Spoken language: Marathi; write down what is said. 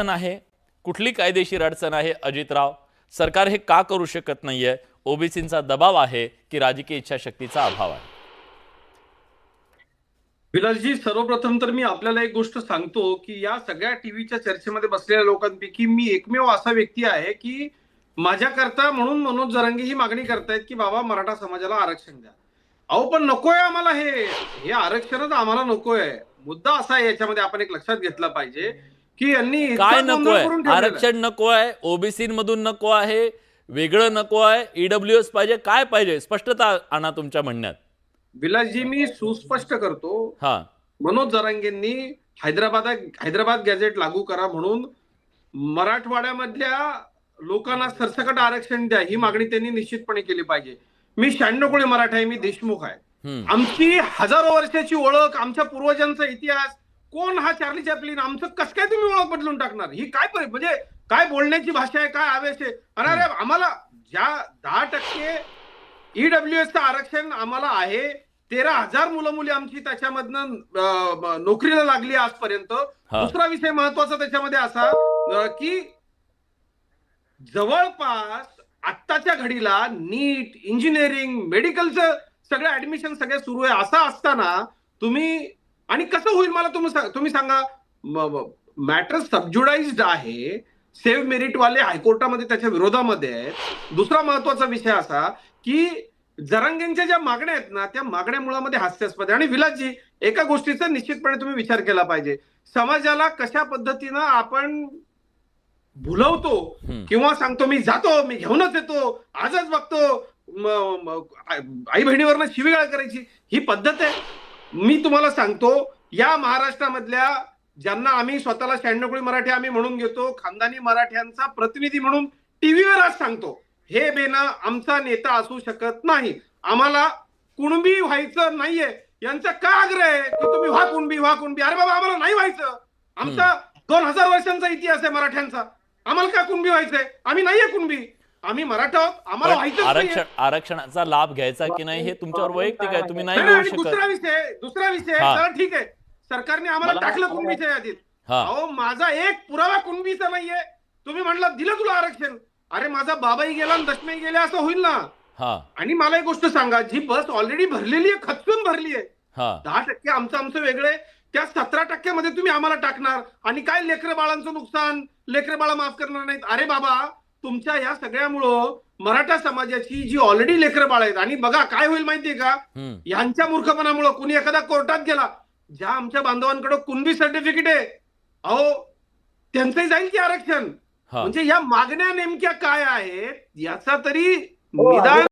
अडचण आहे कुठली कायदेशीर अडचण आहे अजितराव? सरकार हे का करू शकत नाहीये? ओबीसींचा दबाव आहे की राजकीय इच्छाशक्तीचा अभाव आहे? विलासजी सर्वप्रथम तर मी आपल्याला एक गोष्ट सांगतो की या सगळ्या टीव्हीच्या चर्चेमध्ये बसलेल्या लोकांपैकी मी एकमेव असा व्यक्ती आहे की माझ्याकरता म्हणून मनोज जरांगे ही मागणी करतायत की बाबा मराठा समाजाला आरक्षण द्या. अहो पण नकोय आम्हाला हे. हे आरक्षणच आम्हाला नकोय. मुद्दा असा आहे याच्यामध्ये आपण एक लक्षात घेतला पाहिजे की यांनी काय ठेवलेला आहे. आरक्षण नको आहे? ओबीसी मधून नको आहे? वेगळं नको आहे? ईडब्ल्यू एस पाहिजे? काय पाहिजे? स्पष्टता आणा तुमच्या म्हणण्यात. विलासजी मी सुस्पष्ट करतो. हा. मनोज जरांगेंनी हैदराबाद हैदराबाद गॅझेट लागू करा म्हणून मराठवाड्यामधल्या लोकांना सरसकट आरक्षण द्या ही मागणी त्यांनी निश्चितपणे केली पाहिजे. मी शहाण्णव कोळी मराठा आहे मी देशमुख आहे. आमची हजारो वर्षाची ओळख आमच्या पूर्वजांचा इतिहास कोण हा चार्ली चॅपलिन? आमचं कस काय तुम्ही ओळख बदलून टाकणार? ही काय म्हणजे काय बोलण्याची भाषा आहे काय आवेश आहे? अरे आम्हाला ज्या दहा टक्के ईडब्ल्यू एसचं आरक्षण आम्हाला आहे तेरा हजार मुलं मुली आमची त्याच्यामधनं नोकरीला लागली आजपर्यंत. दुसरा विषय महत्त्वाचा त्याच्यामध्ये असा की जवळपास आत्ताच्या घडीला नीट इंजिनिअरिंग मेडिकलचं सगळं ऍडमिशन सगळे सुरू आहे. असं असताना तुम्ही आणि कसं होईल मला तुम्ही तुम्ही सांगा मॅटर सबज्युडाइज्ड आहे सेव्ह मेरिट वाले हायकोर्टामध्ये त्याच्या विरोधामध्ये. आहेत दुसरा महत्त्वाचा विषय असा की जरांगेंच्या ज्या मागण्या आहेत ना त्या मागण्या मुळामध्ये हास्यास्पद आहे. आणि विलासजी एका गोष्टीचा निश्चितपणे तुम्ही विचार केला पाहिजे. समाजाला कशा पद्धतीनं आपण भुलवतो. किंवा सांगतो मी जातो मी घेऊनच येतो आजच बघतो आई बहिणीवरनं शिवीगाळ करायची ही पद्धत आहे. मी तुम्हाला सांगतो या महाराष्ट्रामधल्या ज्यांना आम्ही स्वतःला शहाण्णवकुळी मराठी आम्ही म्हणून घेतो खानदानी मराठ्यांचा प्रतिनिधी म्हणून टीव्हीवर आज सांगतो. हे बेना आमचा नेता असू शकत नाही. आम्हाला कुणबी व्हायचं नाहीये. यांचा का आग्रह आहे? की तुम्ही व्हा कुणबी व्हा कुणबी. अरे बाबा आम्हाला नाही व्हायचं. आमचा दोन हजार वर्षांचा इतिहास आहे मराठ्यांचा. आम्हाला का कुणबी व्हायचंय? आम्ही नाहीये कुणबी. आम्ही मराठा आहोत आम्हाला व्हायचं आरक्षण आरक्षणाचा लाभ घ्यायचा की नाही हे तुमच्यावर वैयक्तिक आहे तुम्ही नाही घेऊ आणि दुसरा शकत विषय दुसरा विषय हा. चला ठीक आहे. सरकारने आम्हाला मला- टाकलं कुणबीच्या यादीत हा. अहो माझा एक पुरावा कुणबीचा नाहीये. तुम्ही म्हणलं दिलं तुला आरक्षण. अरे माझा बाबाही गेला आणि दशमीही गेले असं होईल ना? हा. आणि मला एक गोष्ट सांगा जी बस ऑलरेडी भरलेली आहे खचून भरली आहे. हा. दहा टक्के आमचं आमचं वेगळे त्या सतरा टक्क्यामध्ये तुम्ही आम्हाला टाकणार. आणि काय लेकरं बाळांचं नुकसान? लेकरं बाळा माफ करणार नाहीत. अरे बाबा तुमच्या या सगळ्यामुळं मराठा समाजाची जी ऑलरेडी लेकरं बाळ आहेत आणि बघा काय होईल माहितीये का. यांच्या मूर्खपणामुळं कुणी एखादा कोर्टात गेला ज्या आमच्या बांधवांकडे कुणबी सर्टिफिकेट आहे अहो त्यांचंही जाईल की आरक्षण? म्हणजे या मागण्या नेमक्या काय आहेत याचा तरी हो, निदान